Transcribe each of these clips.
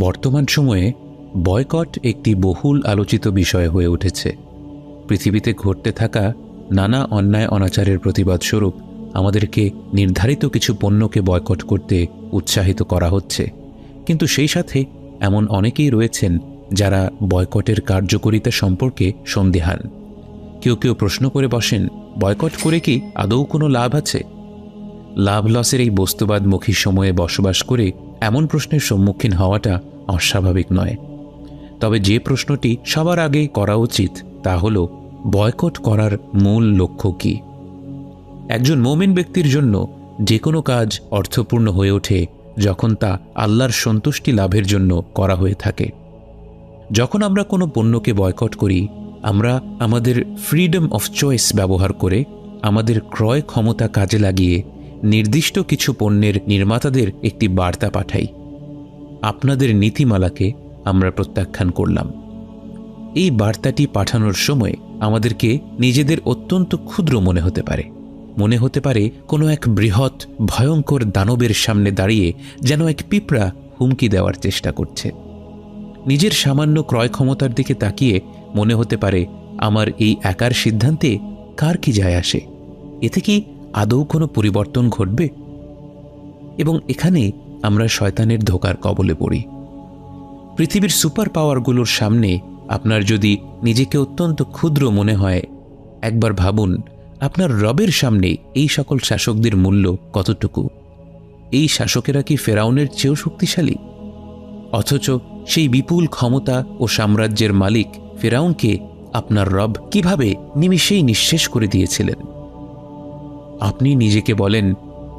বর্তমান সময়ে বয়কট একটি বহুল আলোচিত বিষয় হয়ে উঠেছে। পৃথিবীতে ঘটতে থাকা নানা অন্যায় অনাচারের প্রতিবাদ স্বরূপ আমাদেরকে নির্ধারিত কিছু পণ্যকে বয়কট করতে উৎসাহিত করা হচ্ছে। কিন্তু সেই সাথে এমন অনেকেই রয়েছেন যারা বয়কটের কার্যকরিতা সম্পর্কে সন্দেহান। কেউ কেউ প্রশ্ন করে বসেন, বয়কট করে কি আদৌ কোনো লাভ আছে? লাভ লসের এই বস্তুবাদমুখী সময়ে বসবাস করে এমন প্রশ্নের সম্মুখীন হওয়াটা অস্বাভাবিক নয়। তবে যে প্রশ্নটি সবার আগে করা উচিত তা হল, বয়কট করার মূল লক্ষ্য কী? একজন মোমেন ব্যক্তির জন্য যে কোনো কাজ অর্থপূর্ণ হয়ে ওঠে যখন তা আল্লাহর সন্তুষ্টি লাভের জন্য করা হয়ে থাকে। যখন আমরা কোনো পণ্যকে বয়কট করি, আমরা আমাদের ফ্রিডম অফ চয়েস ব্যবহার করে আমাদের ক্রয় ক্ষমতা কাজে লাগিয়ে নির্দিষ্ট কিছু পণ্যের নির্মাতাদের একটি বার্তা পাঠাই। আপনাদের নীতিমালাকে আমরা প্রত্যাখ্যান করলাম। এই বার্তাটি পাঠানোর সময় আমাদেরকে নিজেদের অত্যন্ত ক্ষুদ্র মনে হতে পারে। মনে হতে পারে কোনো এক বৃহৎ, ভয়ঙ্কর দানবের সামনে দাঁড়িয়ে যেন এক পিঁপড়া হুমকি দেওয়ার চেষ্টা করছে। নিজের সামান্য ক্রয় ক্ষমতার দিকে তাকিয়ে মনে হতে পারে, আমার এই একার সিদ্ধান্তে কার কি যায় আসে? এতে কি আদৌ কোনো পরিবর্তন ঘটবে? এবং এখানে আমরা শয়তানের ধোকার কবলে পড়ি। পৃথিবীর সুপার পাওয়ারগুলোর সামনে আপনার যদি নিজেকে অত্যন্ত ক্ষুদ্র মনে হয়, একবার ভাবুন, আপনার রবের সামনে এই সকল শাসকদের মূল্য কতটুকু? এই শাসকেরা কি ফেরাউনের চেয়েও শক্তিশালী? অথচ সেই বিপুল ক্ষমতা ও সাম্রাজ্যের মালিক ফেরাউনকে আপনার রব কীভাবে নিমিষেই নিঃশেষ করে দিয়েছিলেন? আপনি নিজেকে বলেন,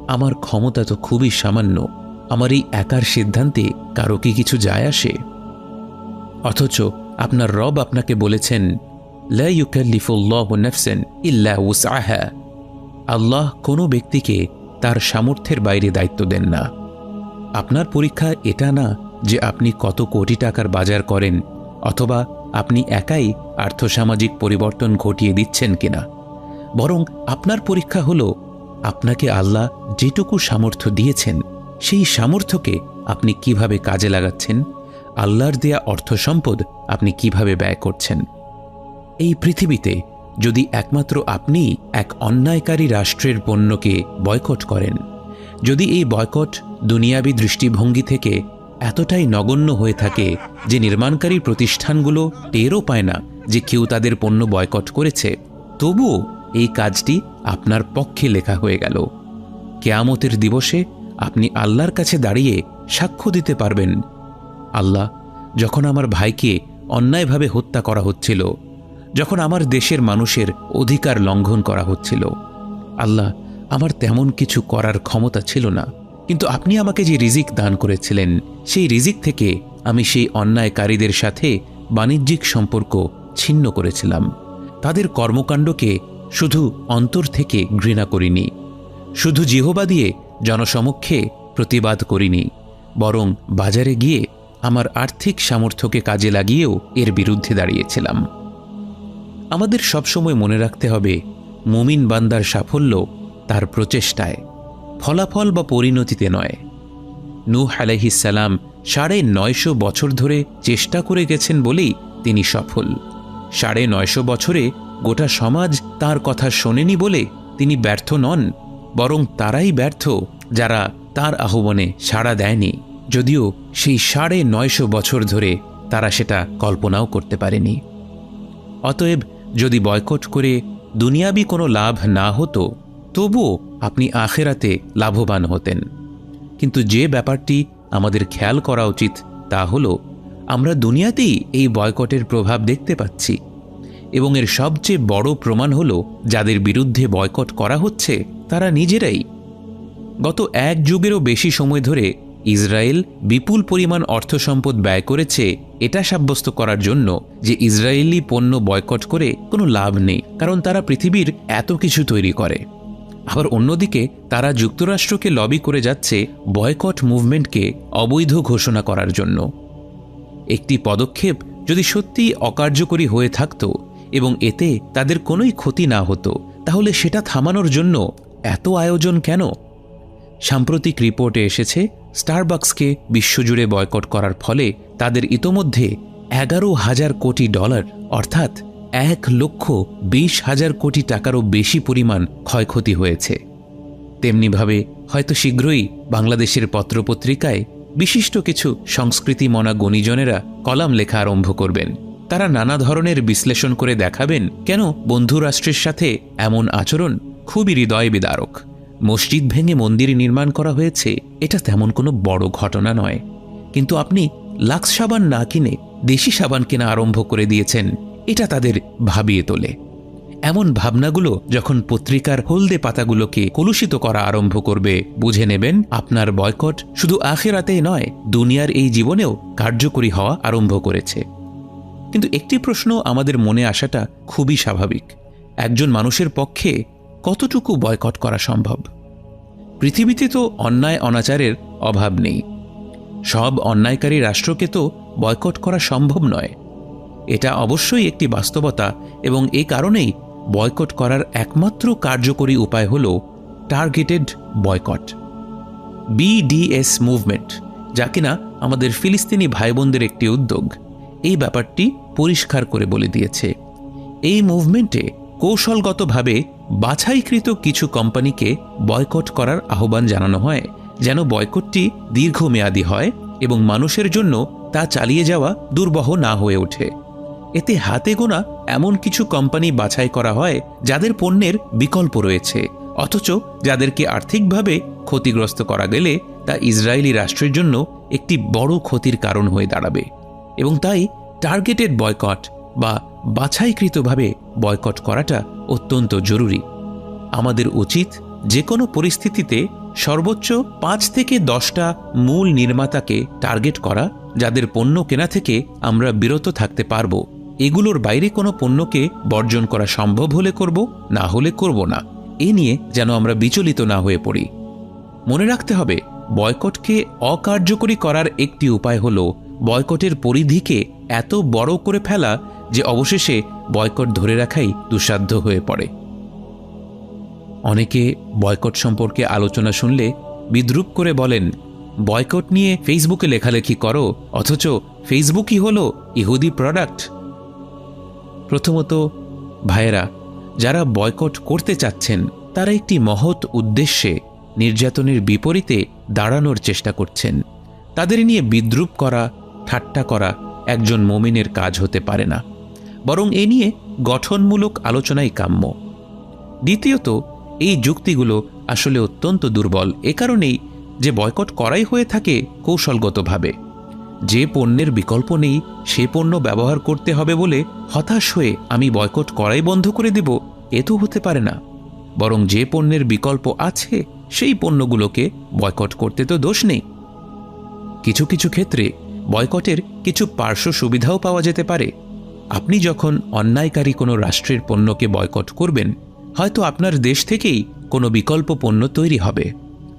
আমার ক্ষমতা তো খুবই সামান্য, আমার এই একার সিদ্ধান্তে কারও কি কিছু যায় আসে? অথচ আপনার রব আপনাকে বলেছেন আল্লাহ কোনো ব্যক্তিকে তার সামর্থ্যের বাইরে দায়িত্ব দেন না। আপনার পরীক্ষা এটা না যে আপনি কত কোটি টাকার বাজার করেন, অথবা আপনি একাই আর্থসামাজিক পরিবর্তন ঘটিয়ে দিচ্ছেন কিনা। বরং আপনার পরীক্ষা হল, আপনাকে আল্লাহ যেটুকু সামর্থ্য দিয়েছেন, সেই সামর্থ্যকে আপনি কীভাবে কাজে লাগাচ্ছেন, আল্লাহর দেয়া অর্থ সম্পদ আপনি কীভাবে ব্যয় করছেন। এই পৃথিবীতে যদি একমাত্র আপনি এক অন্যায়কারী রাষ্ট্রের পণ্যকে বয়কট করেন, যদি এই বয়কট দুনিয়াবি দৃষ্টিভঙ্গি থেকে এতটাই নগণ্য হয়ে থাকে যে নির্মাণকারী প্রতিষ্ঠানগুলো টেরও পায় না যে কেউ তাদের পণ্য বয়কট করেছে, তবুও এই কাজটি আপনার পক্ষে লেখা হয়ে গেল। কেয়ামতের দিবসে আপনি আল্লাহর কাছে দাঁড়িয়ে সাক্ষ্য দিতে পারবেন। আল্লাহ যখন আমার ভাইকে অন্যায়ভাবে হত্যা করা হচ্ছিল, যখন আমার দেশের মানুষের অধিকার লঙ্ঘন করা হচ্ছিল, আল্লাহ আমার তেমন কিছু করার ক্ষমতা ছিল না। কিন্তু আপনি আমাকে যে রিজিক দান করেছিলেন, সেই রিজিক থেকে আমি সেই অন্যায়কারীদের সাথে বাণিজ্যিক সম্পর্ক ছিন্ন করেছিলাম। তাদের কর্মকাণ্ডকে শুধু অন্তর থেকে ঘৃণা করিনি, শুধু জিহবা দিয়ে জনসমক্ষে প্রতিবাদ করিনি, বরং বাজারে গিয়ে আমার আর্থিক সামর্থ্যকে কাজে লাগিয়েও এর বিরুদ্ধে দাঁড়িয়েছিলাম। আমাদের সবসময় মনে রাখতে হবে, মুমিন বান্দার সাফল্য তার প্রচেষ্টায়, ফলাফল বা পরিণতিতে নয়। নূহ আলাইহিসাল্লাম সাড়ে নয়শো বছর ধরে চেষ্টা করে গেছেন বলেই তিনি সফল। সাড়ে নয়শো বছরে গোটা সমাজ তার কথা শোনেনি বলে তিনি ব্যর্থ নন, বরং তারাই ব্যর্থ, যারা তার আহ্বানে সাড়া দেয়নি। যদিও সেই সাড়ে নয়শো বছর ধরে তারা সেটা কল্পনাও করতে পারেনি। অতএব যদি বয়কট করে দুনিয়াবি কোনো লাভ না হতো, তবুও আপনি আখেরাতে লাভবান হতেন। কিন্তু যে ব্যাপারটি আমাদের খেয়াল করা উচিত তা হল, আমরা দুনিয়াতেই এই বয়কটের প্রভাব দেখতে পাচ্ছি। এবং এর সবচেয়ে বড় প্রমাণ হল, যাদের বিরুদ্ধে বয়কট করা হচ্ছে, তারা নিজেরাই। গত এক যুগেরও বেশি সময় ধরে, ইসরায়েল বিপুল পরিমাণ অর্থ সম্পদ ব্যয় করেছে, এটা সাব্যস্ত করার জন্য যে ইসরায়েলি পণ্য বয়কট করে কোনো লাভ নেই, কারণ তারা পৃথিবীর এত কিছু তৈরি করে। আবার অন্যদিকে, তারা যুক্তরাষ্ট্রকে লবি করে যাচ্ছে বয়কট মুভমেন্টকে অবৈধ ঘোষণা করার জন্য। একটি পদক্ষেপ যদি সত্যিই অকার্যকরী হয়ে থাকত এবং এতে তাদের কোনোই ক্ষতি না হতো। তাহলে সেটা থামানোর জন্য এত আয়োজন কেন? সাম্প্রতিক রিপোর্টে এসেছে, স্টারবাক্সকে বিশ্বজুড়ে বয়কট করার ফলে তাদের ইতোমধ্যে এগারো হাজার কোটি ডলার, অর্থাৎ এক লক্ষ বিশ হাজার কোটি টাকারও বেশি পরিমাণ ক্ষয়ক্ষতি হয়েছে। তেমনিভাবে হয়তো শীঘ্রই বাংলাদেশের পত্রপত্রিকায় বিশিষ্ট কিছু সংস্কৃতি মনা গণিজনেরা কলাম লেখা আরম্ভ করবেন। তারা নানা ধরনের বিশ্লেষণ করে দেখাবেন কেন বন্ধুরাষ্ট্রের সাথে এমন আচরণ খুবই হৃদয় বিদারক। মসজিদ ভেঙে মন্দির নির্মাণ করা হয়েছে, এটা তেমন কোনো বড় ঘটনা নয়। কিন্তু আপনি লাক্স সাবান না কিনে দেশি সাবান কেনা আরম্ভ করে দিয়েছেন, এটা তাদের ভাবিয়ে তোলে। এমন ভাবনাগুলো যখন পত্রিকার হলদে পাতাগুলোকে কলুষিত করা আরম্ভ করবে, বুঝে নেবেন আপনার বয়কট শুধু আখেরাতেই নয়, দুনিয়ার এই জীবনেও কার্যকরী হওয়া আরম্ভ করেছে। কিন্তু একটি প্রশ্ন আমাদের মনে আসাটা খুবই স্বাভাবিক। একজন মানুষের পক্ষে কতটুকু বয়কট করা সম্ভব? পৃথিবীতে তো অন্যায় অনাচারের অভাব নেই। সব অন্যায়কারী রাষ্ট্রকে তো বয়কট করা সম্ভব নয়। এটা অবশ্যই একটি বাস্তবতা এবং এ কারণেই বয়কট করার একমাত্র কার্যকরী উপায় হল টার্গেটেড বয়কট। বিডিএস মুভমেন্ট যা কিনা আমাদের ফিলিস্তিনি ভাই বোনদের একটি উদ্যোগ। এই ব্যাপারটি পরিষ্কার করে বলে দিয়েছে। এই মুভমেন্টে কৌশলগতভাবে বাছাইকৃত কিছু কোম্পানিকে বয়কট করার আহ্বান জানানো হয়, যেন বয়কটটি দীর্ঘমেয়াদী হয় এবং মানুষের জন্য তা চালিয়ে যাওয়া দুর্বহ না হয়ে ওঠে। এতে হাতে গোনা এমন কিছু কোম্পানি বাছাই করা হয়, যাদের পণ্যের বিকল্প রয়েছে, অথচ যাদেরকে আর্থিকভাবে ক্ষতিগ্রস্ত করা গেলে তা ইসরায়েলি রাষ্ট্রের জন্য একটি বড় ক্ষতির কারণ হয়ে দাঁড়াবে। এবং তাই টার্গেটেড বয়কট বা বাছাইকৃতভাবে বয়কট করাটা অত্যন্ত জরুরি। আমাদের উচিত যে কোনো পরিস্থিতিতে সর্বোচ্চ পাঁচ থেকে দশটা মূল নির্মাতাকে টার্গেট করা, যাদের পণ্য কেনা থেকে আমরা বিরত থাকতে পারব। এগুলোর বাইরে কোনো পণ্যকে বর্জন করা সম্ভব হলে করব, না হলে করব না। এ নিয়ে যেন আমরা বিচলিত না হয়ে পড়ি। মনে রাখতে হবে বয়কটকে অকার্যকরী করার একটি উপায় হল বয়কটের পরিধিকে এত বড় করে ফেলা যে অবশেষে বয়কট ধরে রাখাই দুঃসাধ্য হয়ে পড়ে। অনেকে বয়কট সম্পর্কে আলোচনা শুনলে বিদ্রুপ করে বলেন, বয়কট নিয়ে ফেসবুকে লেখালেখি করো, অথচ ফেসবুকই হলো ইহুদি প্রোডাক্ট প্রথমত, ভাইয়েরা, যারা বয়কট করতে চাচ্ছেন, তারা একটি মহৎ উদ্দেশ্যে নির্যাতনের বিপরীতে দাঁড়ানোর চেষ্টা করছেন। তাদের নিয়ে বিদ্রুপ করা ঠাট্টা করা একজন মমিনের কাজ হতে পারে না। বরং এ নিয়ে গঠনমূলক আলোচনাই কাম্য। দ্বিতীয়ত, এই যুক্তিগুলো আসলে অত্যন্ত দুর্বল, এ কারণেই যে বয়কট করাই হয়ে থাকে কৌশলগতভাবে। যে পণ্যের বিকল্প নেই, সে পণ্য ব্যবহার করতে হবে বলে হতাশ হয়ে আমি বয়কট করাই বন্ধ করে দেব, এ তো হতে পারে না। বরং যে পণ্যের বিকল্প আছে, সেই পণ্যগুলোকে বয়কট করতে তো দোষ নেই। কিছু কিছু ক্ষেত্রে বয়কটের কিছু পার্শ্ব সুবিধাও পাওয়া যেতে পারে। আপনি যখন অন্যায়কারী কোনো রাষ্ট্রের পণ্যকে বয়কট করবেন, হয়তো আপনার দেশ থেকেই কোনো বিকল্প পণ্য তৈরি হবে।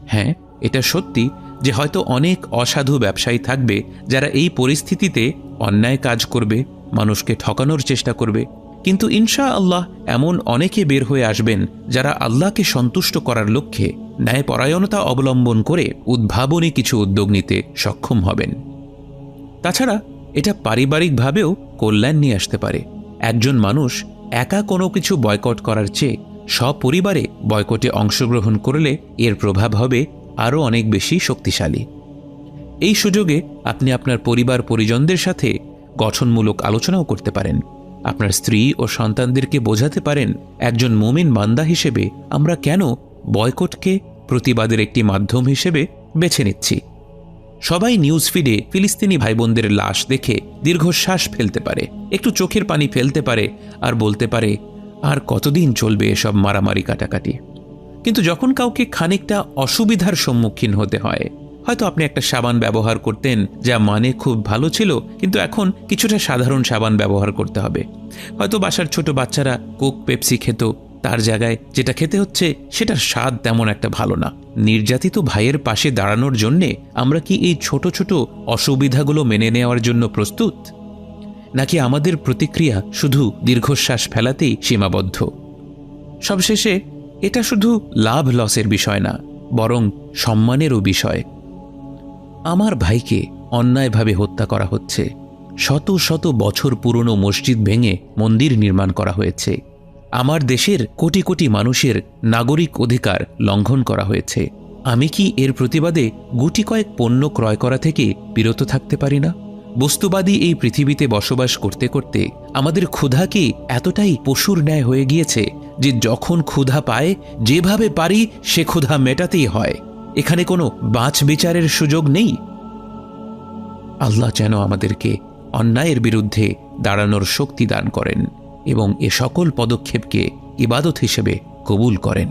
হ্যাঁ এটা সত্যি যে হয়তো অনেক অসাধু ব্যবসায়ী থাকবে যারা এই পরিস্থিতিতে অন্যায় কাজ করবে, মানুষকে ঠকানোর চেষ্টা করবে। কিন্তু ইনশা আল্লাহ এমন অনেকে বের হয়ে আসবেন যারা আল্লাহকে সন্তুষ্ট করার লক্ষ্যে ন্যায়পরায়ণতা অবলম্বন করে উদ্ভাবনী কিছু উদ্যোগ নিতে সক্ষম হবেন। তাছাড়া এটা পারিবারিকভাবেও কল্যাণ নিয়ে আসতে পারে। একজন মানুষ একা কোনো কিছু বয়কট করার চেয়ে সপরিবারে বয়কটে অংশগ্রহণ করলে এর প্রভাব হবে আরও অনেক বেশি শক্তিশালী। এই সুযোগে আপনি আপনার পরিবার পরিজনদের সাথে গঠনমূলক আলোচনাও করতে পারেন। আপনার স্ত্রী ও সন্তানদেরকে বোঝাতে পারেন, একজন মোমিন মান্দা হিসেবে আমরা কেন বয়কটকে প্রতিবাদের একটি মাধ্যম হিসেবে বেছে নিচ্ছি। সবাই নিউজ ফিডে ফিলিস্তিনি ভাই বোনদের লাশ দেখে দীর্ঘশ্বাস ফেলতে পারে। একটু চোখের পানি ফেলতে পারে আর বলতে পারে, আর কতদিন চলবে এসব মারামারি কাটাকাটি? কিন্তু যখন কাউকে খানিকটা অসুবিধার সম্মুখীন হতে হয়, হয়তো আপনি একটা সাবান ব্যবহার করতেন যা মানে খুব ভালো ছিল, কিন্তু এখন কিছুটা সাধারণ সাবান ব্যবহার করতে হবে। হয়তো বাসার ছোট বাচ্চারা কোক, পেপসি খেত তার জায়গায় যেটা খেতে হচ্ছে, সেটার স্বাদ তেমন একটা ভালো না। নির্যাতিত ভাইয়ের পাশে দাঁড়ানোর জন্যে আমরা কি এই ছোট ছোট অসুবিধাগুলো মেনে নেওয়ার জন্য প্রস্তুত? নাকি আমাদের প্রতিক্রিয়া শুধু দীর্ঘশ্বাস ফেলাতেই সীমাবদ্ধ? সবশেষে, এটা শুধু লাভ লসের বিষয় না, বরং সম্মানেরও বিষয়। আমার ভাইকে অন্যায়ভাবে হত্যা করা হচ্ছে। শত শত বছর পুরনো মসজিদ ভেঙে মন্দির নির্মাণ করা হয়েছে। আমার দেশের কোটি কোটি মানুষের নাগরিক অধিকার লঙ্ঘন করা হয়েছে। আমি কি এর প্রতিবাদে গুটি কয়েক পণ্য ক্রয় করা থেকে বিরত থাকতে পারি না? বস্তুবাদী এই পৃথিবীতে বসবাস করতে করতে আমাদের ক্ষুধা কি এতটাই পশুর ন্যায় হয়ে গিয়েছে যে যখন ক্ষুধা পায়, যেভাবে পারি সে ক্ষুধা মেটাতেই হয়। এখানে কোনো বাঁচ বিচারের সুযোগ নেই? আল্লাহ যেন আমাদেরকে অন্যায়ের বিরুদ্ধে দাঁড়ানোর শক্তি দান করেন। এবং এ সকল পদক্ষেপকে ইবাদত হিসেবে কবুল করেন।